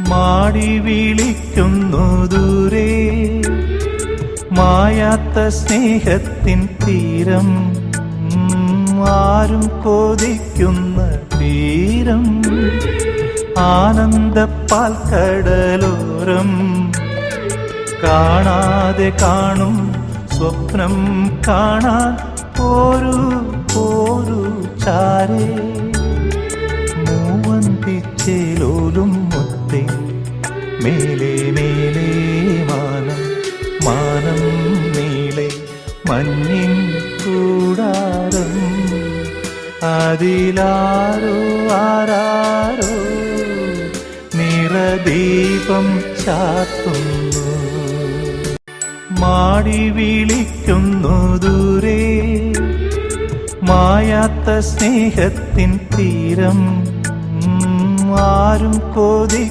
മാടി വിളിക്കുന്നു ദൂരെ. മായാത്ത സ്നേഹത്തിൻ തീരം ആരും കൊതിക്കുന്ന തീരം. ആനന്ദപ്പാൽ കടലോരം കാണാതെ കാണും സ്വപ്നം കാണാൻ ഒരു പോരു ചാരേ. മൂവന്തിച്ചേലോലും മേലെ മേലെ മാനം മാനം മേലെ മഞ്ഞിൻ കൂടാരം. അതിലാരോ ആരാരോ നിറദീപം ചാത്തുന്നു മാടി വിളിക്കുന്നു ദൂരെ മായാത്ത സ്നേഹത്തിൻ തീരം ആരും കൊതി